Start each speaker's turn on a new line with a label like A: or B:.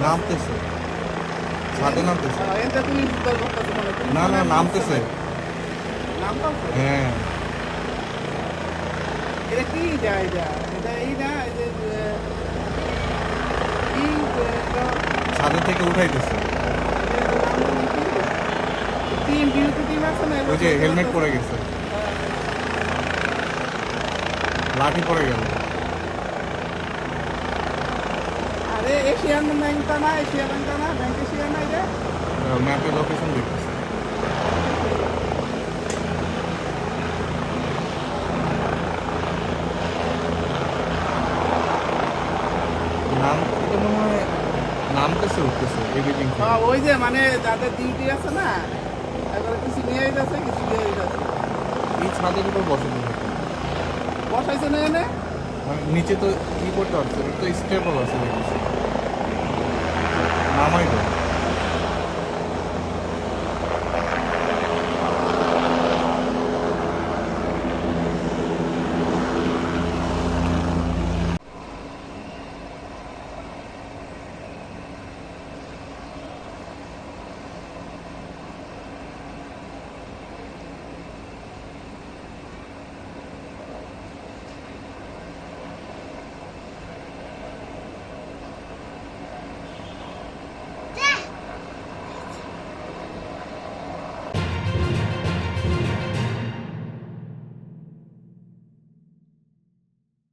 A: নামতেছে। ছাদে না না
B: নাম-
A: নামতেছে। হ্যাঁ।
B: এটা কি যায় এটা এই না এই যে আহ, কি যে এটা
A: ছাদে থেকে উঠাইতেছে। ওই যে হেলমেট পরে গেছে। লাঠি পরে গেল।
B: আরে এশিয়ান ব্যাংকটা না এশিয়া ব্যাংকটা না ব্যাংক এশিয়া না এটা
A: ম্যাপে লোকেশন দেখতেছে। নাম এটা মনে হয় নামতেছে উঠতেছে এডিটিং
B: হ্যাঁ, ওই যে মানে যাদের ডিউটি আছে না এবারে কিছু নিয়ে যাচ্ছে কিছু নিয়ে যাচ্ছে
A: এই ছাদের উপর বসে
B: বসাইছে না এনে?
A: নিচে তো ই করতে পারছে তো স্টেপল আছে নামাই দেয়